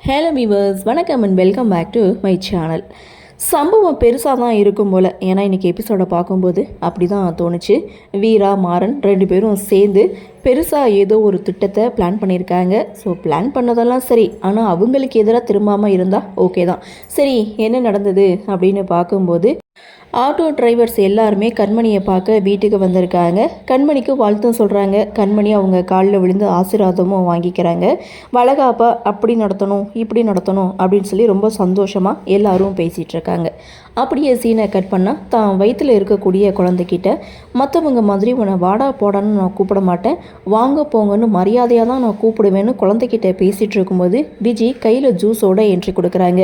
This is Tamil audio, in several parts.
ஹலோ மீவர்ஸ் வணக்கம் and welcome back to my channel சம்பவம் பெருசாக தான் இருக்கும் போல். ஏன்னா இன்றைக்கி எபிசோடை பார்க்கும்போது அப்படி தான் தோணுச்சு. வீரா மாறன் ரெண்டு பேரும் சேர்ந்து பெருசாக ஏதோ ஒரு திட்டத்தை பிளான் பண்ணியிருக்காங்க. ஸோ பிளான் பண்ணதெல்லாம் சரி. ஆனால் அவங்களுக்கு எதிராக திரும்பாமல் இருந்தால் ஓகே தான். சரி என்ன நடந்தது அப்படின்னு பார்க்கும்போது ஆட்டோ டிரைவர்ஸ் எல்லாருமே கண்மணியை பார்க்க வீட்டுக்கு வந்திருக்காங்க. கண்மணிக்கு வாழ்த்தும் சொல்கிறாங்க கண்மணி அவங்க காலில் விழுந்து ஆசீர்வாதமும் வாங்கிக்கிறாங்க. வளகாப்பா அப்படி நடத்தணும் இப்படி நடத்தணும் அப்படின்னு சொல்லி ரொம்ப சந்தோஷமாக எல்லாரும் பேசிகிட்டு இருக்காங்க. அப்படியே சீனை கட் பண்ணால் தான் வயிற்றில் இருக்கக்கூடிய குழந்தைக்கிட்ட மற்றவங்க மாதிரி உன்னை வாடா போடான்னு நான் கூப்பிட மாட்டேன். வாங்க போங்கன்னு மரியாதையாக தான் நான் கூப்பிடுவேன்னு குழந்தைக்கிட்ட பேசிகிட்டு இருக்கும்போது விஜி கையில் ஜூஸோட என்ட்ரி கொடுக்குறாங்க.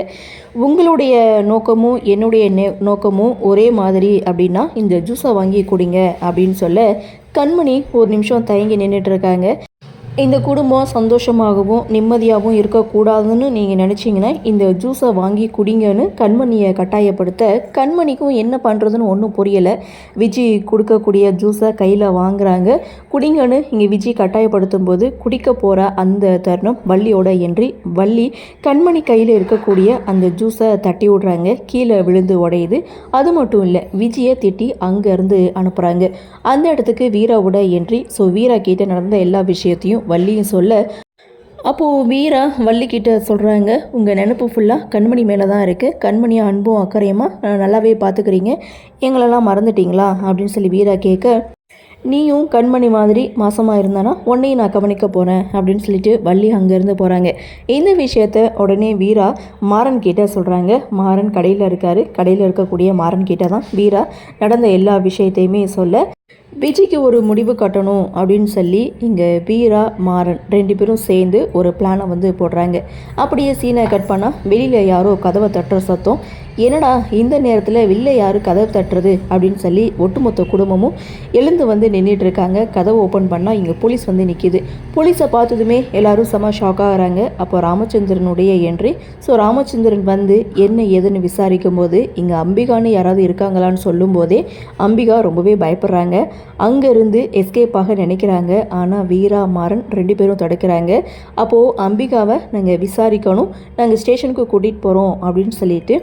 உங்களுடைய நோக்கமும் என்னுடைய நே நோக்கமும் ஒரு மாதிரி அப்படின்னா இந்த ஜூஸை வாங்கி குடிங்க அப்படின்னு சொல்ல கண்மணி ஒரு நிமிஷம் தயங்கி நின்றுட்டு இருக்காங்க. இந்த குடும்பம் சந்தோஷமாகவும் நிம்மதியாகவும் இருக்கக்கூடாதுன்னு நீங்கள் நினச்சிங்கன்னா இந்த ஜூஸை வாங்கி குடிங்கன்னு கண்மணியை கட்டாயப்படுத்த கண்மணிக்கும் என்ன பண்ணுறதுன்னு ஒன்றும் புரியலை. விஜய் கொடுக்கக்கூடிய ஜூஸை கையில் வாங்குறாங்க. குடிங்கன்னு இங்கே விஜய் கட்டாயப்படுத்தும் போது குடிக்க போகிற அந்த தருணம் வள்ளியோட என்றி வள்ளி கண்மணி கையில் இருக்கக்கூடிய அந்த ஜூஸை தட்டி விடுறாங்க. கீழே விழுந்து உடையுது. அது மட்டும் இல்லை விஜயை திட்டி அங்கேருந்து அனுப்புகிறாங்க அந்த இடத்துக்கு வீராவோட என்றி ஸோ வீரா கிட்ட நடந்த எல்லா விஷயத்தையும் வள்ளியும் சொல்ல அப்போது வீரா வள்ளிக்கிட்ட சொல்கிறாங்க உங்கள் நினப்பு ஃபுல்லாக கண்மணி மேலே தான் இருக்குது கண்மணியை அன்பும் அக்கறையுமா? நல்லாவே பார்த்துக்கிறீங்க எங்களெல்லாம் மறந்துட்டீங்களா? அப்படின்னு சொல்லி வீரா கேட்க நீயும் கண்மணி மாதிரி மாசமாக இருந்தானா? உன்னையும் நான் கவனிக்க போகிறேன் அப்படின்னு சொல்லிட்டு வள்ளி அங்கேருந்து போகிறாங்க இந்த விஷயத்த உடனே வீரா மாறன் கிட்டே சொல்கிறாங்க மாறன் கடையில் இருக்காரு. கடையில் இருக்கக்கூடிய மாறன் கிட்டே தான் வீரா நடந்த எல்லா விஷயத்தையுமே சொல்ல விஜய்க்கு ஒரு முடிவு கட்டணும் அப்படின்னு சொல்லி இங்கே வீரா மாறன் ரெண்டு பேரும் சேர்ந்து ஒரு பிளானை வந்து போடுறாங்க. அப்படியே சீனை கட் பண்ணால் வெளியில் யாரோ கதவை தட்டுற சத்தம் என்னடா இந்த நேரத்தில் வெளில யார் கதவை தட்டுறது அப்படின்னு சொல்லி ஒட்டுமொத்த குடும்பமும் எழுந்து வந்து நின்றுட்டு இருக்காங்க. கதவை ஓப்பன் பண்ணால் இங்கே போலீஸ் வந்து நிற்கிது போலீஸை பார்த்ததுமே எல்லாரும் செம ஷாக் ஆகுறாங்க அப்போ ராமச்சந்திரனுடைய என்ட்ரி ஸோ ராமச்சந்திரன் வந்து என்ன ஏதுன்னு விசாரிக்கும் போது இங்கே அம்பிகான்னு யாராவது இருக்காங்களான்னு சொல்லும்போதே அம்பிகா ரொம்பவே பயப்படுறாங்க. அங்கேருந்து எஸ்கேப் ஆக நினைக்கிறாங்க. ஆனால் வீரா மாறன் ரெண்டு பேரும் தடுக்கிறாங்க. அப்போது அம்பிகாவை நாங்கள் விசாரிக்கணும். நாங்கள் ஸ்டேஷனுக்கு கூட்டிகிட்டு போகிறோம் அப்படின்னு சொல்லிட்டு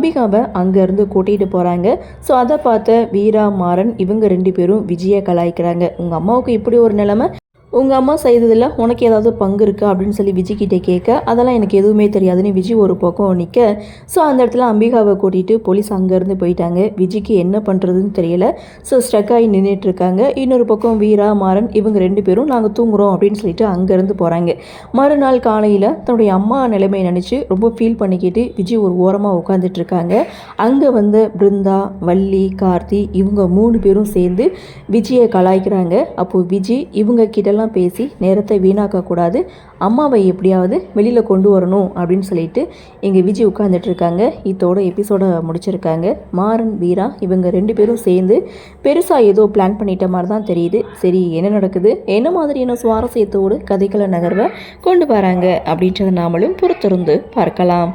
அம்பிகாவை அங்கேருந்து கூட்டிகிட்டு போகிறாங்க ஸோ அதை பார்த்த வீரா மாறன் இவங்க ரெண்டு பேரும் விஜயை கலாய்க்கிறாங்க. உங்கள் அம்மாவுக்கு இப்படி ஒரு நிலைமை? உங்கள் அம்மா செய்ததில் உனக்கு ஏதாவது பங்கு இருக்கா அப்படின்னு சொல்லி விஜய்கிட்ட கேட்க அதெல்லாம் எனக்கு எதுவுமே தெரியாதுன்னு விஜய் ஒரு பக்கம் நிற்க ஸோ அந்த இடத்துல அம்பிகாவை கூட்டிகிட்டு போலீஸ் அங்கேருந்து போயிட்டாங்க. விஜய்க்கு என்ன பண்ணுறதுன்னு தெரியல. ஸோ ஸ்ட்ரக் ஆகி நின்றுட்டு இருக்காங்க. இன்னொரு பக்கம் வீரா மாறன் இவங்க ரெண்டு பேரும் நாங்கள் தூங்குறோம் அப்படின்னு சொல்லிட்டு அங்கேருந்து போகிறாங்க மறுநாள் காலையில் தன்னுடைய அம்மா நிலைமையை நினச்சி ரொம்ப ஃபீல் பண்ணிக்கிட்டு விஜய் ஒரு ஓரமாக உட்காந்துட்டு இருக்காங்க. அங்கே வந்த பிருந்தா வள்ளி கார்த்தி இவங்க மூணு பேரும் சேர்ந்து விஜயை கலாய்க்கிறாங்க. அப்போது விஜய் இவங்க கிட்டலாம் பேசி நேரத்தை வீணாக்கக்கூடாது. அம்மாவை எப்படியாவது வெளியில் கொண்டு வரணும் அப்படின்னு சொல்லிட்டு எங்கள் விஜய் உட்காந்துட்டு இருக்காங்க இதோட எபிசோட முடிச்சிருக்காங்க. மாறன் வீரா இவங்க ரெண்டு பேரும் சேர்ந்து பெருசாக ஏதோ பிளான் பண்ணிட்ட மாதிரி தான் தெரியுது. சரி என்ன நடக்குது? என்ன மாதிரியான சுவாரஸ்யத்தோடு கதைக்கள நகர்வை கொண்டு வராங்க அப்படின்றத நாமளும் பொறுத்திருந்து பார்க்கலாம்.